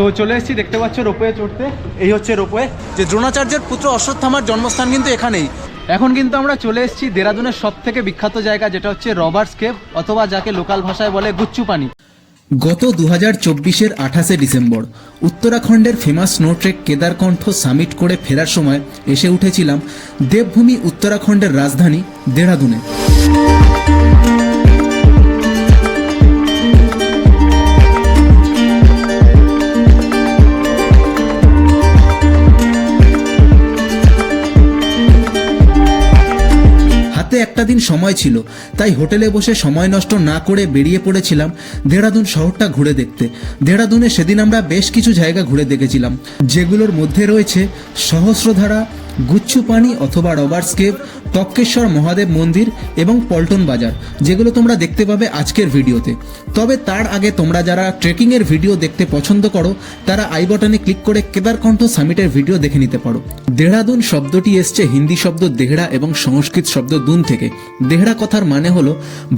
তো চলে এসেছি, দেখতে পাচ্ছ রোপওয়ে চড়তে। এই হচ্ছে রোপওয়ে, যে দ্রোণাচার্যের পুত্র অশ্বত্থামার জন্মস্থান কিন্তু এখানেই। এখন কিন্তু আমরা চলে এসেছি দেরাদুনের সব থেকে বিখ্যাত জায়গা, যেটা হচ্ছে রবার্টস কেভ, অথবা যাকে লোকাল ভাষায় বলে গুচ্চু পানি গত দু হাজার চব্বিশের আঠাশে ডিসেম্বর, উত্তরাখণ্ডের famous snow trek Kedarkantha summit করে ফেরার সময় এসে উঠেছিলাম দেবভূমি উত্তরাখণ্ডের রাজধানী দেহরাদুনে একটা দিন সময় ছিল, তাই হোটেলে বসে সময় নষ্ট না করে বেরিয়ে পড়েছিলাম দেহরাদুন শহরটা ঘুরে দেখতে। দেহরাদুনে সেদিন আমরা বেশ কিছু জায়গা ঘুরে দেখেছিলাম, যেগুলোর মধ্যে রয়েছে সহস্রধারা গুচ্ছু পানি অথবা রবার্টস কেভ টক্কেশ্বর মহাদেব মন্দির এবং পল্টন বাজার, যেগুলো তোমরা দেখতে পাবে আজকের ভিডিওতে। তবে তার আগে তোমরা যারা ট্রেকিংয়ের ভিডিও দেখতে পছন্দ করো, তারা আই বটনে ক্লিক করে কেদারকণ্ঠ সামিটের ভিডিও দেখে নিতে পারো। দেহরাদুন শব্দটি এসছে হিন্দি শব্দ দেহরা এবং সংস্কৃত শব্দ দুন থেকে। দেহরা কথার মানে হলো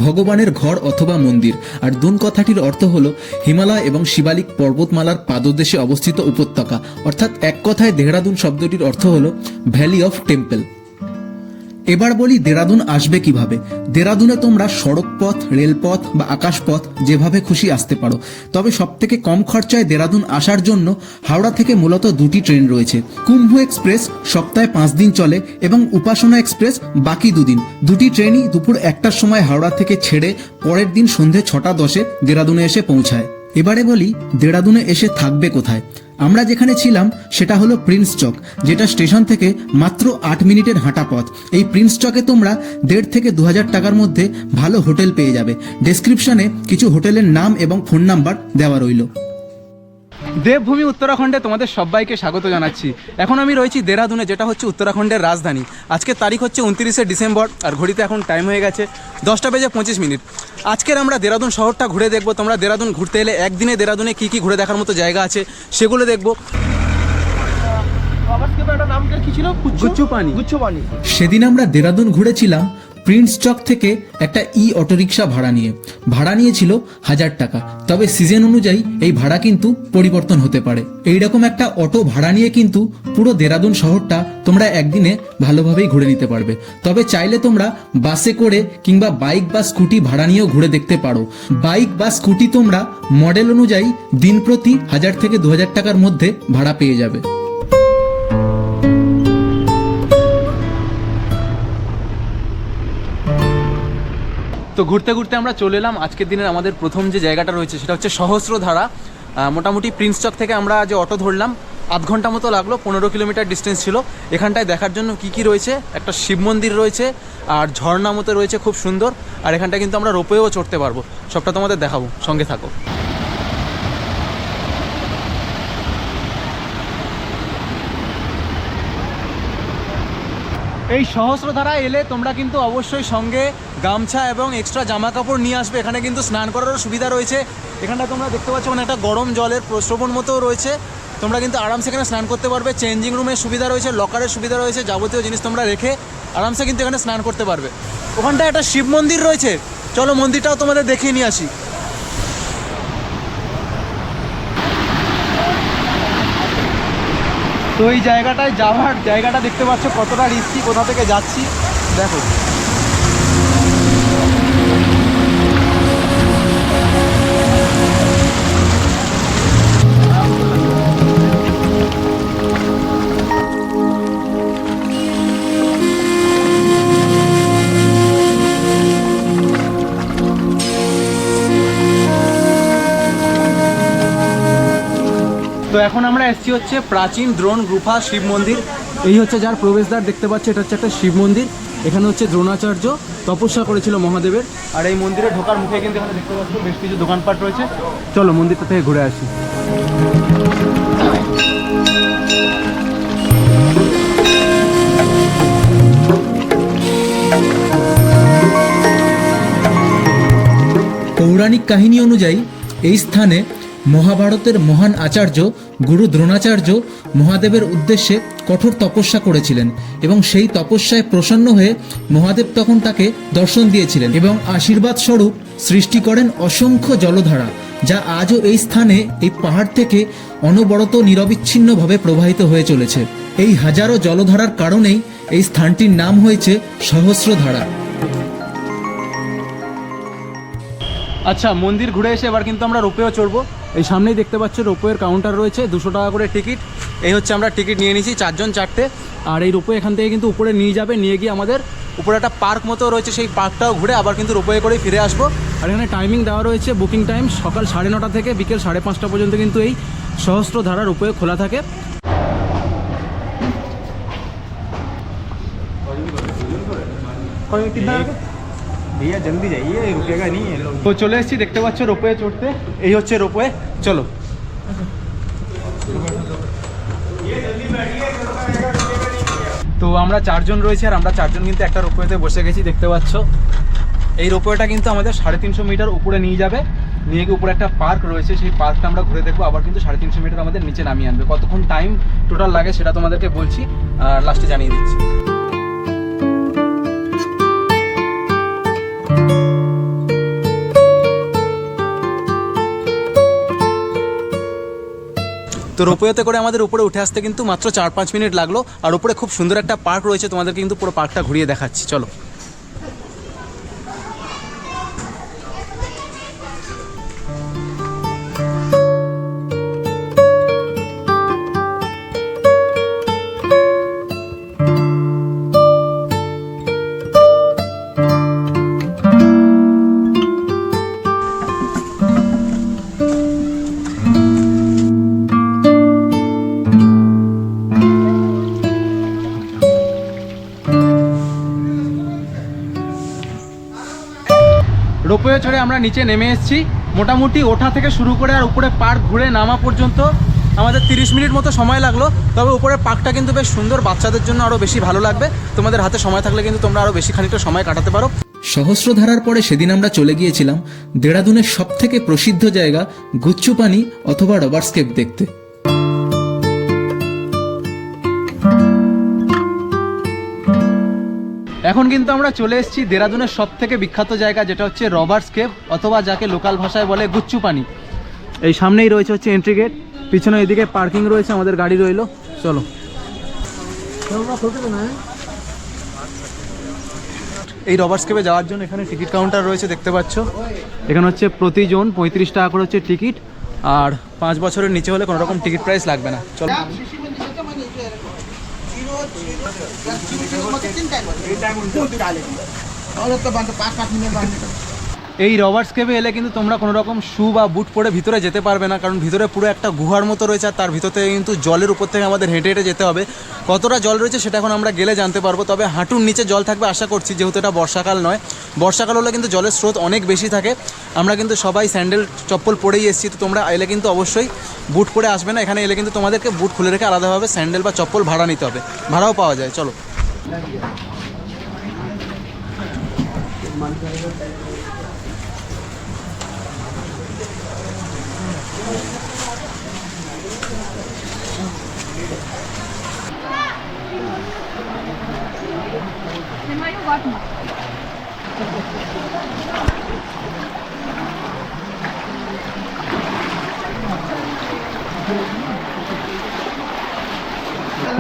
ভগবানের ঘর অথবা মন্দির, আর দুন কথাটির অর্থ হলো হিমালয় এবং শিবালিক পর্বতমালার পাদদেশে অবস্থিত উপত্যকা। অর্থাৎ এক কথায় দেহরাদুন শব্দটির অর্থ হলো ভ্যালি অফ টেম্পল। এবার বলি দেরাদুন আসবে কীভাবে? দেরাদুনে তোমরা সড়ক পথ রেলপথ বা আকাশপথ যেভাবে খুশি আসতে পারো। তবে সব থেকে কম খরচায় দেরাদুন আসার জন্য হাওড়া থেকে মূলত দুটি ট্রেন রয়েছে। কুম্ভ এক্সপ্রেস সপ্তাহে পাঁচ দিন চলে এবং উপাসনা এক্সপ্রেস বাকি দুদিন। দুটি ট্রেনই দুপুর একটার সময় হাওড়া থেকে ছেড়ে পরের দিন সন্ধে ছটা দশে দেরাদুনে এসে পৌঁছায়। এবারে বলি দেরাদুনে এসে থাকবে কোথায়? আমরা যেখানে ছিলাম, সেটা হলো প্রিন্স চক যেটা স্টেশন থেকে মাত্র আট মিনিটের হাঁটা পথ। এই প্রিন্স চকে তোমরা দেড় থেকে দু হাজার টাকার মধ্যে ভালো হোটেল পেয়ে যাবে। ডেসক্রিপশনে কিছু হোটেলের নাম এবং ফোন নাম্বার দেওয়া রইল। দেবভূমি উত্তরাখণ্ডে তোমাদের সবাইকে স্বাগত জানাচ্ছি। এখন আমি রয়েছি দেরাদুনে যেটা হচ্ছে উত্তরাখণ্ডের রাজধানী। আজকের তারিখ হচ্ছে উনত্রিশে ডিসেম্বর আর ঘড়িতে এখন টাইম হয়ে গেছে দশটা বেজে পঁচিশ মিনিট। আজকের আমরা দেরাদুন শহরটা ঘুরে দেখব। তোমরা দেরাদুন ঘুরতে এলে একদিনে দেরাদুনে কী কী ঘুরে দেখার মতো জায়গা আছে সেগুলো দেখব। সেদিন আমরা দেরাদুন ঘুরেছিলাম প্রিন্স চক থেকে একটা ই অটোরিকশা ভাড়া নিয়ে। ভাড়া নিয়েছিল হাজার টাকা। তবে সিজন অনুযায়ী এই ভাড়া কিন্তু পরিবর্তন হতে পারে। এইরকম একটা অটো ভাড়া নিয়ে কিন্তু পুরো দেরাদুন শহরটা তোমরা একদিনে ভালোভাবেই ঘুরে নিতে পারবে। তবে চাইলে তোমরা বাসে করে কিংবা বাইক বা স্কুটি ভাড়া নিয়েও ঘুরে দেখতে পারো। বাইক বা স্কুটি তোমরা মডেল অনুযায়ী দিন প্রতি হাজার থেকে দু হাজার টাকার মধ্যে ভাড়া পেয়ে যাবে। তো ঘুরতে ঘুরতে আমরা চলে এলাম। আজকের দিনের আমাদের প্রথম যে জায়গাটা রয়েছে সেটা হচ্ছে সহস্রধারা। মোটামুটি প্রিন্স চক থেকে আমরা যে অটো ধরলাম, আধ ঘণ্টা মতো লাগল, পনেরো কিলোমিটার ডিস্টেন্স ছিল। এখানটায় দেখার জন্য কি কি রয়েছে? একটা শিব মন্দির রয়েছে, আর ঝর্ণা মতো রয়েছে খুব সুন্দর, আর এখানটা কিন্তু আমরা রোপেও চড়তে পারব। সবটা তোমাদের দেখাবো, সঙ্গে থাকো। এই সহস্রধারা এলে তোমরা কিন্তু অবশ্যই সঙ্গে গামছা এবং এক্সট্রা জামা কাপড় নিয়ে আসবে। এখানে কিন্তু স্নান করারও সুবিধা রয়েছে। এখানটা তোমরা দেখতে পাচ্ছ মানে একটা গরম জলের প্রশ্রবণ মতো রয়েছে। তোমরা কিন্তু আরামসে এখানে স্নান করতে পারবে। চেঞ্জিং রুমের সুবিধা রয়েছে লকারের সুবিধা রয়েছে, যাবতীয় জিনিস তোমরা রেখে আরামসে কিন্তু এখানে স্নান করতে পারবে। ওখানটায় একটা শিব মন্দির রয়েছে। চলো মন্দিরটাও তোমাদের দেখিয়ে নিয়ে আসি। তো এই জায়গাটায় যাওয়ার জায়গাটা দেখতে পাচ্ছ কতটা রিস্কি কোথা থেকে যাচ্ছি। দেখো। তো এখন আমরা এসেছি হচ্ছে প্রাচীন দ্রোণ গুফা শিব মন্দির। এই হচ্ছে যার প্রবেশদ্বার দেখতে পাচ্ছি, এটা হচ্ছে একটা শিব মন্দির। এখানে হচ্ছে দ্রোণাচার্য তপস্যা করেছিল মহাদেবের। আর এই মন্দিরে ঢোকার মুখে কিন্তু এখানে দেখতে পাচ্ছি বেশ কিছু দোকানপাট রয়েছে। চলো মন্দিরটা থেকে ঘুরে আসি। পৌরাণিক কাহিনী অনুযায়ী এই স্থানে মহাভারতের মহান আচার্য গুরু দ্রোণাচার্য মহাদেবের উদ্দেশ্যে কঠোর তপস্যা করেছিলেন এবং সেই তপস্যায় প্রসন্ন হয়ে মহাদেব তখন তাকে দর্শন দিয়েছিলেন এবং আশীর্বাদ স্বরূপ সৃষ্টি করেন অসংখ্য জলধারা, যা আজও এই স্থানে, এই পাহাড় থেকে অনবরত নিরবিচ্ছিন্নভাবে প্রবাহিত হয়ে চলেছে। এই হাজারো জলধারার কারণেই এই স্থানটির নাম হয়েছে সহস্রধারা। আচ্ছা মন্দির ঘুরে এসে এবার কিন্তু আমরা রোপেও চড়বো। এই সামনেই দেখতে পাচ্ছ রোপওয়ের কাউন্টার রয়েছে, দুশো টাকা করে টিকিট এই হচ্ছে আমরা টিকিট নিয়ে নিয়েছি চারজন চারটে। আর এই রোপওয়ে এখান থেকে কিন্তু উপরে নিয়ে যাবে, নিয়ে গিয়ে আমাদের উপরে একটা পার্ক মতো রয়েছে, সেই পার্কটাও ঘুরে আবার কিন্তু রোপওয়ে করেই ফিরে আসব। আর এখানে টাইমিং দেওয়া রয়েছে বুকিং টাইম সকাল সাড়ে নটা থেকে বিকেল সাড়ে পাঁচটা পর্যন্ত কিন্তু এই সহস্র ধারা রোপওয়ে খোলা থাকে। भैया जल्दी जाइए रुकेगा नहीं है लोग তো চলে এসেছি দেখতে পাচ্ছ রোপওয়ে চড়তে এই হচ্ছে রোপওয়ে চলো তো আমরা চারজন রয়েছে আর আমরা চারজন কিন্তু একটা রোপওয়েতে বসে গেছি দেখতে পাচ্ছ এই রোপওয়েটা কিন্তু আমাদের সাড়ে তিনশো মিটার উপরে নিয়ে যাবে নিয়ে গিয়ে উপরে একটা পার্ক রয়েছে সেই পার্কটা আমরা ঘুরে দেখবো আবার কিন্তু সাড়ে তিনশো মিটার আমাদের নিচে নামিয়ে আনবে কতক্ষণ টাইম টোটাল লাগে সেটা তোমাদেরকে বলছি আর লাস্টে জানিয়ে দিচ্ছি তো রোপওয়েতে করে আমাদের উপরে উঠে আসতে কিন্তু মাত্র চার পাঁচ মিনিট লাগল, আর উপরে খুব সুন্দর একটা পার্ক রয়েছে, তোমাদেরকে কিন্তু পুরো পার্কটা ঘুরিয়ে দেখাচ্ছি। চলো। আমরা নিচে নেমে এসেছি। মোটামুটি ওঠা থেকে শুরু করে আর উপরে পার্ক ঘুরে নামা পর্যন্ত আমাদের তিরিশ মিনিট মতো সময় লাগল। তবে উপরের পার্কটা কিন্তু বেশ সুন্দর, বাচ্চাদের জন্য আরও বেশি ভালো লাগবে। তোমাদের হাতে সময় থাকলে কিন্তু তোমরা আরও বেশি খানিকটা সময় কাটাতে পারো। সহস্রধারার পরে সেদিন আমরা চলে গিয়েছিলাম দেরাদুনের সবথেকে প্রসিদ্ধ জায়গা গুচ্ছুপানি অথবা রবার্সকেপ দেখতে। এখন কিন্তু আমরা চলে এসেছি দেরাদুনের সব থেকে বিখ্যাত জায়গা, যেটা হচ্ছে রবার্স কেভ, অথবা যাকে লোকাল ভাষায় বলে গুচ্ছু পানি এই সামনেই রয়েছে হচ্ছে এন্ট্রি গেট পিছনে এদিকে পার্কিং রয়েছে, আমাদের গাড়ি রইল। চলো। এই রবার্স কেভে যাওয়ার জন্য এখানে টিকিট কাউন্টার রয়েছে, দেখতে পাচ্ছ। এখানে হচ্ছে প্রতিজন পঁয়ত্রিশ টাকা করে হচ্ছে টিকিট, আর পাঁচ বছরের নিচে হলে কোনো রকম টিকিট প্রাইস লাগবে না। চলো। तिन टाइम हुन्छ अरू त भन्दा पाँच पाँच मिनट बाँच्ने এই রবার্স কেভে এলে কিন্তু তোমরা কোনো রকম শু বা বুট পরে ভিতরে যেতে পারবে না, কারণ ভিতরে পুরো একটা গুহার মতো রয়েছে আর তার ভিতর থেকে কিন্তু জলের উপর থেকে আমাদের হেঁটে হেঁটে যেতে হবে। কতটা জল রয়েছে সেটা এখন আমরা গেলে জানতে পারব, তবে হাঁটুর নিচে জল থাকবে আশা করছি, যেহেতু এটা বর্ষাকাল নয়। বর্ষাকাল হলে কিন্তু জলের স্রোত অনেক বেশি থাকে। আমরা কিন্তু সবাই স্যান্ডেল, চপ্পল পরেই এসেছি, তো তোমরা এলে কিন্তু অবশ্যই বুট পরে আসবে না। এখানে এলে কিন্তু তোমাদেরকে বুট খুলে রেখে আলাদাভাবে স্যান্ডেল বা চপ্পল ভাড়া নিতে হবে। ভাড়াও পাওয়া যায়, চলো।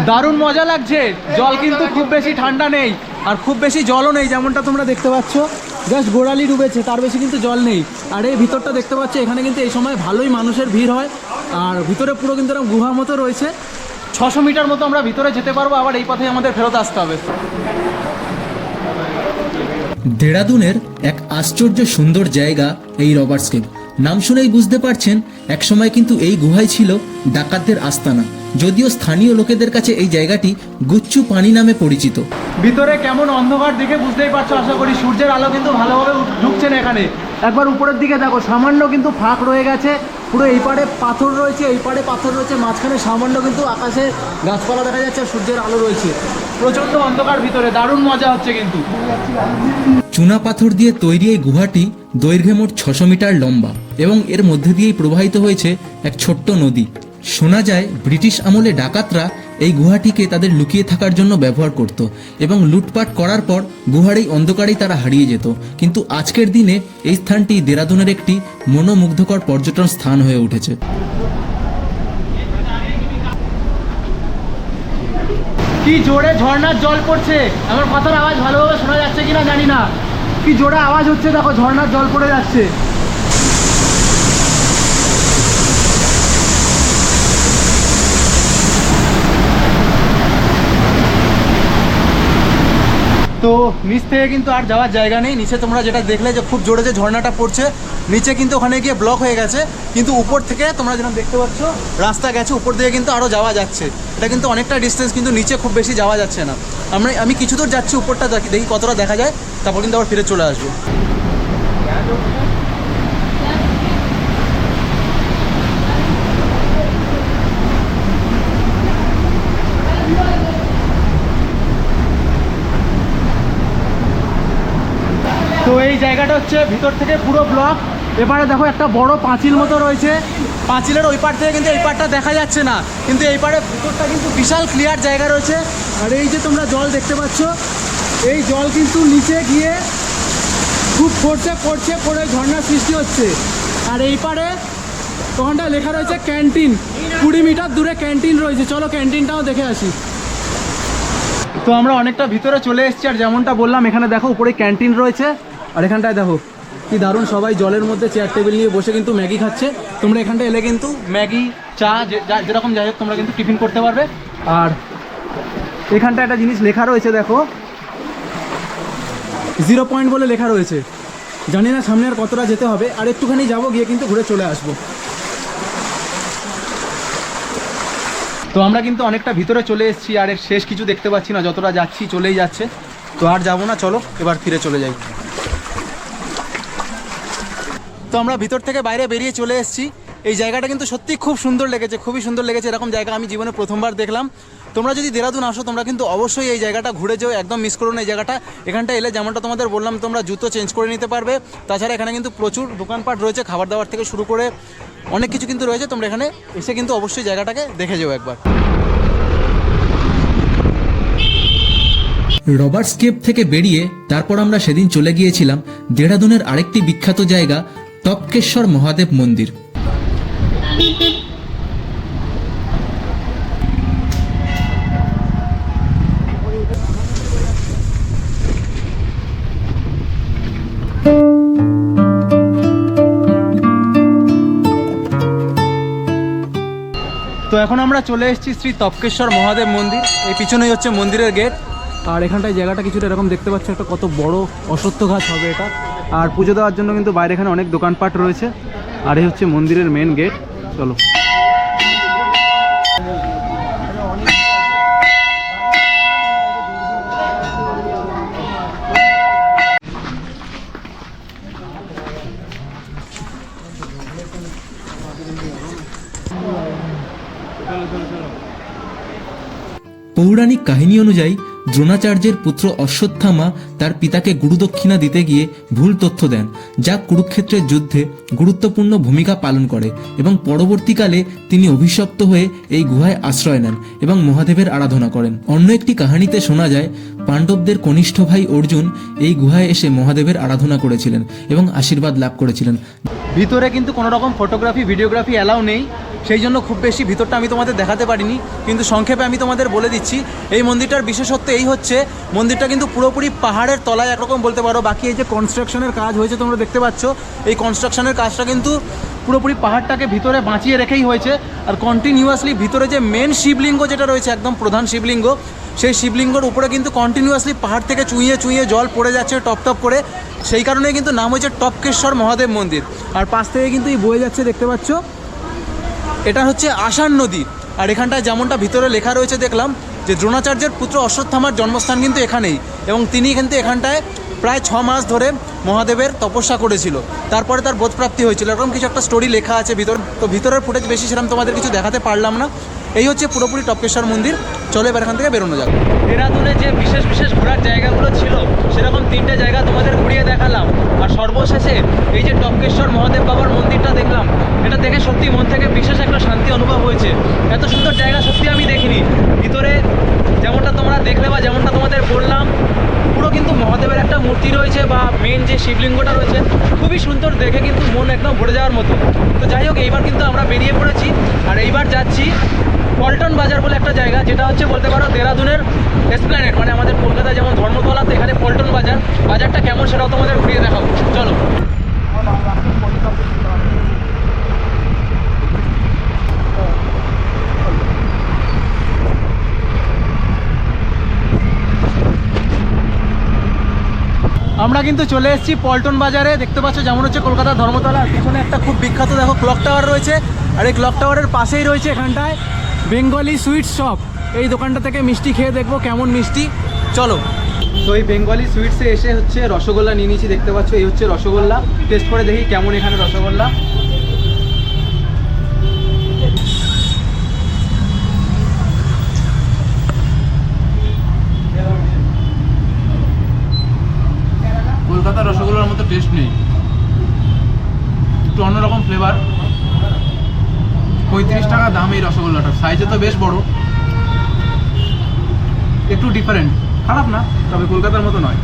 দারুণ মজা লাগছে। জল কিন্তু খুব বেশি ঠান্ডা নেই, আর খুব বেশি জলও নেই, যেমনটা তোমরা দেখতে পাচ্ছ। জাস্ট গোড়ালি ডুবেছে, তার বেশি কিন্তু জল নেই। আর এই ভিতরটা দেখতে পাচ্ছ, এখানে কিন্তু এই সময় ভালোই মানুষের ভিড় হয়। আর ভিতরে পুরো কিন্তু এরকম গুহার মতো রয়েছে। ছশো মিটার মতো আমরা ভিতরে যেতে পারব, আবার এই পথে আমাদের ফেরত আসতে হবে। দেরাদুনের এক আশ্চর্য সুন্দর জায়গা এই রবার্টস কেভ নাম শুনেই বুঝতে পারছেন, একসময় কিন্তু এই গুহায় ছিল ডাকাতদের আস্তানা। যদিও স্থানীয় লোকেদের কাছে এই জায়গাটি গুচ্ছু পানি নামে পরিচিত। ভিতরে কেমন অন্ধকার দেখে বুঝতেই পারছ, আশা করি সূর্যের আলো কিন্তু ভালোভাবে ঢুকছে না এখানে। একবার উপরের দিকে দেখো, সামান্য কিন্তু ফাঁক রয়ে গেছে পুরো এই পাড়ে পাথর রয়েছে, এই পাড়ে পাথর রয়েছে, মাঝখানে সামান্য কিন্তু আকাশে গাছপালা দেখা যাচ্ছে, সূর্যের আলো রয়েছে। প্রচণ্ড অন্ধকার ভিতরে, দারুণ মজা হচ্ছে কিন্তু। চুনা পাথর দিয়ে তৈরি এই গুহাটি দৈর্ঘ্যে মোট ছশো মিটার লম্বা এবং এর মধ্যে দিয়েই প্রবাহিত হয়েছে এক ছোট্ট নদী। শোনা যায়, ব্রিটিশ আমলে ডাকাতরা এই গুহাটিকে তাদের লুকিয়ে থাকার জন্য ব্যবহার করত এবং লুটপাট করার পর গুহার এই অন্ধকারেই তারা হারিয়ে যেত। কিন্তু আজকের দিনে এই স্থানটি দেরাদুনের একটি মনোমুগ্ধকর পর্যটন স্থান হয়ে উঠেছে। কি জোরে ঝর্ণার জল পড়ছে? আমার কথার আওয়াজ ভালোভাবে শোনা যাচ্ছে কিনা জানি না। কি জোরে আওয়াজ হচ্ছে দেখো, ঝর্ণার জল পড়ে যাচ্ছে। তো নিচ থেকে কিন্তু আর যাওয়ার জায়গা নেই। নিচে তোমরা যেটা দেখলে যে খুব জোরে যে ঝর্ণাটা পড়ছে, নিচে কিন্তু ওখানে গিয়ে ব্লক হয়ে গেছে। কিন্তু উপর থেকে তোমরা যেরকম দেখতে পাচ্ছ, রাস্তা গেছে, উপর দিয়ে কিন্তু আরও যাওয়া যাচ্ছে। এটা কিন্তু অনেকটা ডিস্টেন্স কিন্তু নিচে খুব বেশি যাওয়া যাচ্ছে না। আমরা, আমি কিছু দূর যাচ্ছি, উপরটা দেখি দেখি কতটা দেখা যায়, তারপর কিন্তু আবার ফিরে চলে আসব তো এই জায়গাটা হচ্ছে ভিতর থেকে পুরো ব্লক। এবারে দেখো একটা বড় পাঁচিল মতো রয়েছে। পাঁচিলের ওই পার থেকে কিন্তু এই পারটা দেখা যাচ্ছে না। কিন্তু এই পারে ভিতরটা কিন্তু বিশাল ক্লিয়ার জায়গা রয়েছে। আর এই যে তোমরা জল দেখতে পাচ্ছ, এই জল কিন্তু নিচে গিয়ে খুব পড়ছে পড়ছে পড়ে ঝর্ণার সৃষ্টি হচ্ছে। আর এই পারে ওখানটা লেখা রয়েছে ক্যান্টিন কুড়ি মিটার দূরে ক্যান্টিন রয়েছে। চলো ক্যান্টিনটাও দেখে আসি। তো আমরা অনেকটা ভিতরে চলে এসেছি, আর যেমনটা বললাম, এখানে দেখো উপরে ক্যান্টিন রয়েছে। আর এখানটায় দেখো, কি দারুণ সবাই জলের মধ্যে চেয়ার টেবিল নিয়ে বসে কিন্তু ম্যাগি খাচ্ছে। তোমরা এখানটা এলে কিন্তু ম্যাগি, চা যেরকম যাই হোক তোমরা কিন্তু টিফিন করতে পারবে। আর এখানটা একটা জিনিস লেখা রয়েছে, দেখো। জিরো পয়েন্ট বলে লেখা রয়েছে। জানি না সামনে আর কতটা যেতে হবে, আর একটুখানি যাব, গিয়ে কিন্তু ঘুরে চলে আসব। তো আমরা কিন্তু অনেকটা ভিতরে চলে এসেছি, আর শেষ কিছু দেখতে পাচ্ছি না, যতটা যাচ্ছি চলেই যাচ্ছে। তো আর যাব না, চলো, এবার ফিরে চলে যাই। তো আমরা ভিতর থেকে বাইরে বেরিয়ে চলে এসেছি। এই জায়গাটা কিন্তু সত্যি খুব সুন্দর লেগেছে, খুবই সুন্দর লেগেছে। এরকম জায়গা আমি জীবনে প্রথমবার দেখলাম। তোমরা যদি দেরাদুন আসো, তোমরা কিন্তু অবশ্যই এই জায়গাটা ঘুরে যেও, একদম মিস করো না এই জায়গাটা। এখানটা এলে যেমনটা তোমাদের বললাম, তোমরা জুতো চেঞ্জ করে নিতে পারবে। তাছাড়া এখানে কিন্তু প্রচুর দোকানপাট রয়েছে, খাবার দাবার থেকে শুরু করে অনেক কিছু কিন্তু রয়েছে। তোমরা এখানে এসে কিন্তু অবশ্যই জায়গাটাকে দেখে যেও একবার। রবার্টস কেপ থেকে বেরিয়ে তারপর আমরা সেদিন চলে গিয়েছিলাম দেরাদুনের আরেকটি বিখ্যাত জায়গা টপকেশ্বর মহাদেব মন্দির। তো এখন আমরা চলে এসেছি শ্রী তপকেশ্বর মহাদেব মন্দির। এই পিছনেই হচ্ছে মন্দিরের গেট। আর এখানটায় জায়গাটা কিছুটা এরকম দেখতে পাচ্ছ একটা কত বড় অশ্বত্থ ঘাস হবে এটা। আর পুজো দেওয়ার জন্য কিন্তু বাইরে এখানে অনেক দোকানপাট রয়েছে। আর এই হচ্ছে মন্দিরের মেন গেট চলো। পৌরাণিক কাহিনী অনুযায়ী দ্রোণাচার্যের পুত্র অশ্বত্থামা তার পিতাকে গুরুদক্ষিণা দিতে গিয়ে ভুল তথ্য দেন, যা কুরুক্ষেত্রের যুদ্ধে গুরুত্বপূর্ণ ভূমিকা পালন করে এবং পরবর্তীকালে তিনি অভিশপ্ত হয়ে এই গুহায় আশ্রয় নেন এবং মহাদেবের আরাধনা করেন। অন্য একটি কাহিনীতে শোনা যায়, পাণ্ডবদের কনিষ্ঠ ভাই অর্জুন এই গুহায় এসে মহাদেবের আরাধনা করেছিলেন এবং আশীর্বাদ লাভ করেছিলেন। ভিতরে কিন্তু কোনো রকম ফটোগ্রাফি ভিডিওগ্রাফি অ্যালাউ নেই। সেই জন্য খুব বেশি ভিতরটা আমি তোমাদের দেখাতে পারিনি, কিন্তু সংক্ষেপে আমি তোমাদের বলে দিচ্ছি, এই মন্দিরটার বিশেষত্ব এই হচ্ছে, মন্দিরটা কিন্তু পুরোপুরি পাহাড়ের তলায় একরকম বলতে পারো, বাকি এই যে কনস্ট্রাকশনের কাজ হয়েছে তোমরা দেখতে পাচ্ছ, এই কনস্ট্রাকশনের কাজটা কিন্তু পুরোপুরি পাহাড়টাকে ভিতরে বাঁচিয়ে রেখেই হয়েছে, আর কন্টিনিউয়াসলি ভিতরে যে মেন শিবলিঙ্গ যেটা রয়েছে, একদম প্রধান শিবলিঙ্গ, সেই শিবলিঙ্গর উপরে কিন্তু কন্টিনিউয়াসলি পাহাড় থেকে চুইয়ে চুইয়ে জল পড়ে যাচ্ছে টপ টপ করে, সেই কারণে কিন্তু নাম হয়েছে টপকেশ্বর মহাদেব মন্দির, আর পাশ থেকে কিন্তু এই বয়ে যাচ্ছে দেখতে পাচ্ছ এটা হচ্ছে আষাঢ় নদী। আর এখানটায় যেমনটা ভিতরে লেখা রয়েছে দেখলাম যে দ্রোণাচার্যের পুত্র অশ্বত্থামার জন্মস্থান কিন্তু এখানেই এবং তিনি কিন্তু এখানটায় প্রায় ছ মাস ধরে মহাদেবের তপস্যা করেছিল। তারপরে তার বোধপ্রাপ্তি হয়েছিল। এরকম কিছু একটা স্টোরি লেখা আছে ভিতর। তো ভিতরের ফুটেজ বেশি সেরকম তোমাদের কিছু দেখাতে পারলাম না। এই হচ্ছে পুরোপুরি টপকেশ্বর মন্দির। চলো এবার এখান থেকে বেরোনো যাবে দেরাদুনে যে বিশেষ বিশেষ ঘোরার জায়গাগুলো ছিল, সেরকম তিনটে জায়গা তোমাদের ঘুরিয়ে দেখালাম। আর সর্বশেষে এই যে টপকেশ্বর মহাদেব বাবার মন্দিরটা দেখলাম, এটা দেখে সত্যি মন থেকে বিশেষ অনুভব হয়েছে। এত সুন্দর জায়গা সত্যি আমি দেখিনি। ভিতরে যেমনটা তোমরা দেখলে বা যেমনটা তোমাদের বললাম, পুরো কিন্তু মহাদেবের একটা মূর্তি রয়েছে বা মেন যে শিবলিঙ্গটা রয়েছে, খুবই সুন্দর দেখে কিন্তু মন একদম ভরে যাওয়ার মতো। তো যাই হোক, এইবার কিন্তু আমরা বেরিয়ে পড়েছি। আর এইবার যাচ্ছি পল্টন বাজার বলে একটা জায়গা, যেটা হচ্ছে বলতে পারো দেরাদুনের এসপ্ল্যানেট মানে আমাদের কলকাতায় যেমন ধর্মতলাতে এখানে পল্টন বাজার। বাজারটা কেমন সেটাও তোমাদের ঘুরিয়ে দেখাবো। চলো। আমরা কিন্তু চলে এসেছি পল্টন বাজারে। দেখতে পাচ্ছ যেমন হচ্ছে কলকাতা ধর্মতলা পিছনে একটা খুব বিখ্যাত, দেখো ক্লক টাওয়ার রয়েছে। আর এই ক্লক টাওয়ারের পাশেই রয়েছে এখানটায় বেঙ্গলি সুইট শপ এই দোকানটা থেকে মিষ্টি খেয়ে দেখব কেমন মিষ্টি। চলো। তো এই বেঙ্গলি সুইটসে এসে হচ্ছে রসগোল্লা নিয়ে নিয়েছি, দেখতে পাচ্ছ, এই হচ্ছে রসগোল্লা। টেস্ট করে দেখি কেমন এখানে রসগোল্লা কলকাতার রসগোল্লার মতো টেস্ট নেই। একটু অন্যরকম ফ্লেভার পঁয়ত্রিশ টাকা দাম এই রসগোল্লাটার সাইজে তো বেশ বড়। একটু ডিফারেন্ট খারাপ না, তবে কলকাতার মতো নয়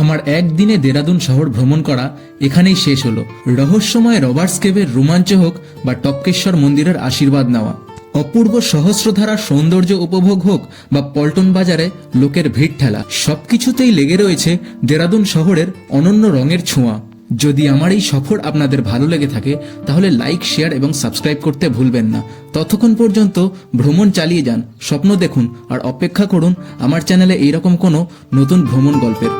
আমার একদিনে দেরাদুন শহর ভ্রমণ করা এখানেই শেষ হলো। রহস্যময় রবার্টস কেভের রোমাঞ্চ হোক বা টপকেশ্বর মন্দিরের আশীর্বাদ নেওয়া। অপূর্ব সহস্রধারা সৌন্দর্য উপভোগ হোক বা পল্টন বাজারে লোকের ভিড় ঠেলা, সবকিছুতেই লেগে রয়েছে দেরাদুন শহরের অনন্য রঙের ছোঁয়া। যদি আমার এই সফর আপনাদের ভালো লেগে থাকে, তাহলে লাইক, শেয়ার এবং সাবস্ক্রাইব করতে ভুলবেন না। ততক্ষণ পর্যন্ত ভ্রমণ চালিয়ে যান, স্বপ্ন দেখুন আর অপেক্ষা করুন আমার চ্যানেলে এইরকম কোনো নতুন ভ্রমণ গল্পের।